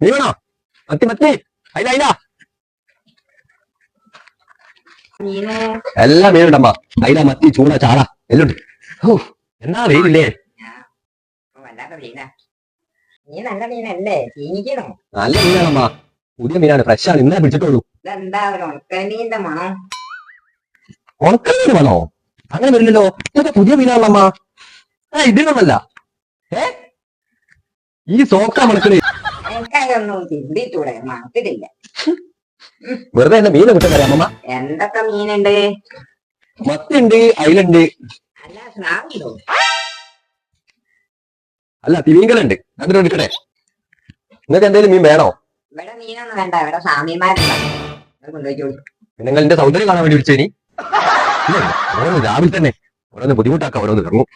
മീൻ വേണോ? മത്തി മത്തി. അയില അയില. എല്ലാം മീനുണ്ടമ്മ അയില മത്തി ചൂട ചാള എല്ലാം ഓ എന്നാ വെയിലില്ലേ? നീ നല്ല മീനാണമ്മ പുതിയ മീനാണ്. ഫ്രഷ് ആണ്. ഇന്നലെ പിടിച്ചിട്ടുള്ളൂ. ഉണക്കമീന്റെ മണം? അങ്ങനെ വരുന്നല്ലോ ഇതൊക്കെ പുതിയ മീനാണല്ലമ്മ ഇതിനൊന്നല്ല. ഏ? ഈ സോക്ക മണത്തിട്ടില്ല വെറുതെ എന്നെ മീനെ കുറ്റം പറയാം അമ്മ എന്തൊക്കെ മീനുണ്ട്? മത്തുണ്ട് അയിലുണ്ട്. അല്ല തിമീങ്കലുണ്ട് അതിന് എടുക്കണേ നിങ്ങൾക്ക് എന്തെങ്കിലും മീൻ വേണോ? ഇവിടെ മീനൊന്നും വേണ്ട ഇവിടെ പിന്നെ നിങ്ങൾ എന്റെ സൗന്ദര്യം കാണാൻ വേണ്ടി വിളിച്ചേനി രാവിലെ തന്നെ ഓരോന്ന് ബുദ്ധിമുട്ടാക്കാം ഓരോന്ന് ഇറങ്ങും